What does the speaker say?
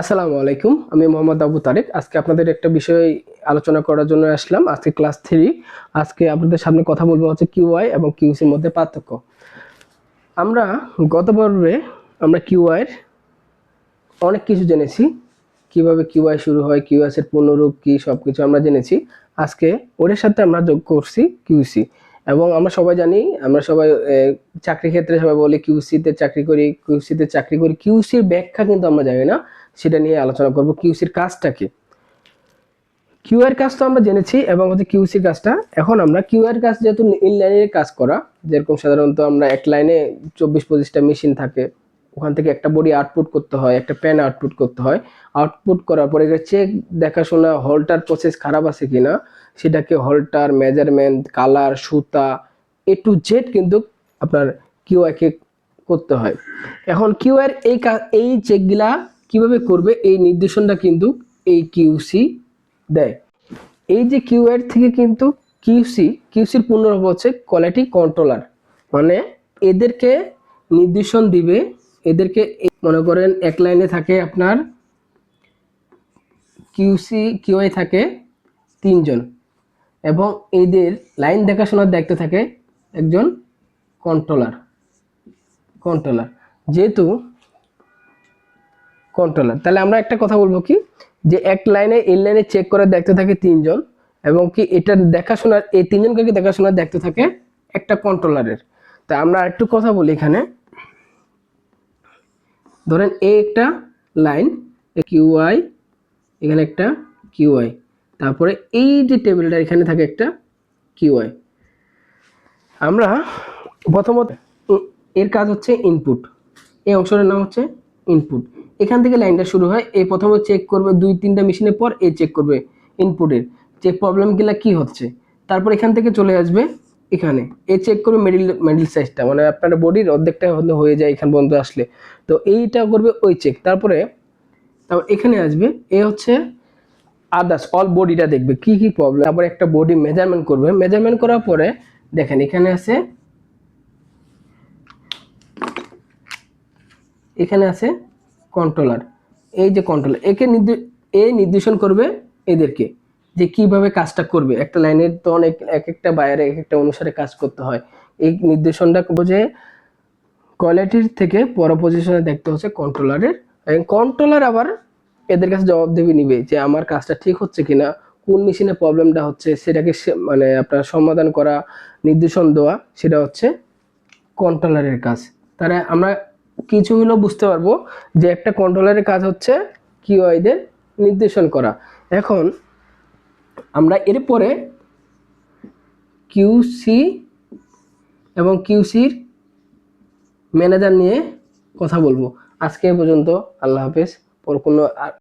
আসসালামু আলাইকুম, আমি মোহাম্মদ আবু তারেক। আজকে আপনাদের একটা বিষয় আলোচনা করার জন্য আসলাম, আজকে ক্লাস থ্রি। আজকে আপনাদের সামনে কথা বলব হচ্ছে কিউআই এবং কিউসির মধ্যে পার্থক্য। আমরা গত পর্বে আমরা কিউআইয়ের অনেক কিছু জেনেছি, কীভাবে কিউআই শুরু হয় কিউএস এর পূর্ণরূপ কি সব কিছু আমরা জেনেছি। আজকে ওদের সাথে আমরা যোগ করছি কিউসি এবং আমরা সবাই জানি, আমরা সবাই চাকরি ক্ষেত্রে সবাই বলি কিউসিতে চাকরি করি কিউসিতে চাকরি করি। কিউসির ব্যাখ্যা কিন্তু আমরা জানি না। সেটা নিয়ে আলোচনা করব কিউসির কাজটা কি কিউআর কাজ তো আমরা জেনেছি এবং হচ্ছে কিউসির কাজটা, এখন আমরা কিউআর কাজ যেহেতু ইনলাইনের কাজ করা, যেরকম সাধারণত আমরা এক লাইনে চব্বিশ পঁচিশটা মেশিন থাকে, ওখান থেকে একটা বডি আউটপুট করতে হয়, একটা প্যান আউটপুট করতে হয়। আউটপুট করার পরে চেক দেখাশোনা হলটার প্রসেস খারাপ আছে কিনা, সেটাকে হলটার মেজারমেন্ট কালার সুতা এ টু জেড কিন্তু আপনার কিউআইকে করতে হয়। এখন কিউআর এই এই চেকগুলা কীভাবে করবে এই নির্দেশনটা কিন্তু এই কিউসি দেয়। এই যে কিউআর থেকে কিন্তু কিউসি কিউসির পূর্ণরূপ হচ্ছে কোয়ালিটি কন্ট্রোলার মানে এদেরকে নির্দেশন দিবে, এদেরকে মনে করেন এক লাইনে থাকে আপনার কিউসি কিউআই থাকে তিনজন এবং এদের লাইন দেখাশোনার দায়িত্ব থাকে একজন কন্ট্রোলার কন্ট্রোলার যেহেতু কন্ট্রোলার তাহলে আমরা একটা কথা বলব কি? যে এক লাইনে এই লাইনে চেক করার দায়িত্ব থাকে তিনজন এবং কি এটা দেখাশোনার, এই তিনজনকে দেখাশোনার দায়িত্ব থাকে? একটা কন্ট্রোলারের তা আমরা একটু কথা বলি এখানে। ধরেন এ একটা লাইন কিউআই এখানে একটা কিউআই তারপরে এই যে টেবিলটা এখানে থাকে একটা কিউআই আমরা প্রথমত, এর কাজ হচ্ছে ইনপুট এই অংশটার নাম হচ্ছে ইনপুট এখান থেকে লাইনটা শুরু হয়, এই প্রথমে চেক করবে দুই তিনটা মেশিনের পর এ চেক করবে ইনপুটের চেক প্রবলেমগুলো কি হচ্ছে? তারপর এখান থেকে চলে আসবে এখানে। এ চেক করবে মিডিল মিডিল সাইজটা মানে আপনার বডির অর্ধেকটা হলে হয়ে যায় এখান পর্যন্ত আসলে। তো এইটা করবে ওই চেক তারপরে, তারপর এখানে আসবে, এ হচ্ছে আদার্স অল বডিটা দেখবে, কি কি প্রবলেম তারপরে একটা বডি মেজারমেন্ট করবে। মেজারমেন্ট করার পরে, দেখেন, এখানে আছে এখানে আছে কন্ট্রোলার এই যে কন্ট্রোলার একে এ নির্দেশন করবে এদেরকে যে কীভাবে কাজটা করবে। একটা লাইনের তো অনেক এক একটা বাইরে এক একটা অনুসারে কাজ করতে হয়। এই নির্দেশনটা যে কোয়ালিটির থেকে পর পজিশনে দেখতে হচ্ছে কন্ট্রোলারের এবং কন্ট্রোলার আবার এদের কাছে জবাবদিহি নিবে যে আমার কাজটা ঠিক হচ্ছে কিনা, কোন মেশিনে প্রবলেমটা হচ্ছে, সেটাকে মানে আপনার সমাধান করা, নির্দেশন দেওয়া, সেটা হচ্ছে কন্ট্রোলারের কাজ। তারা আমরা কিছু হলেও বুঝতে পারব যে একটা কন্ট্রোলারের কাজ হচ্ছে কিউআইদের নির্দেশন করা। এখন আমরা এরপরে কিউসি এবং কিউসির ম্যানেজার নিয়ে কথা বলব। আজকে পর্যন্ত, আল্লাহ হাফেজ। পর কোনো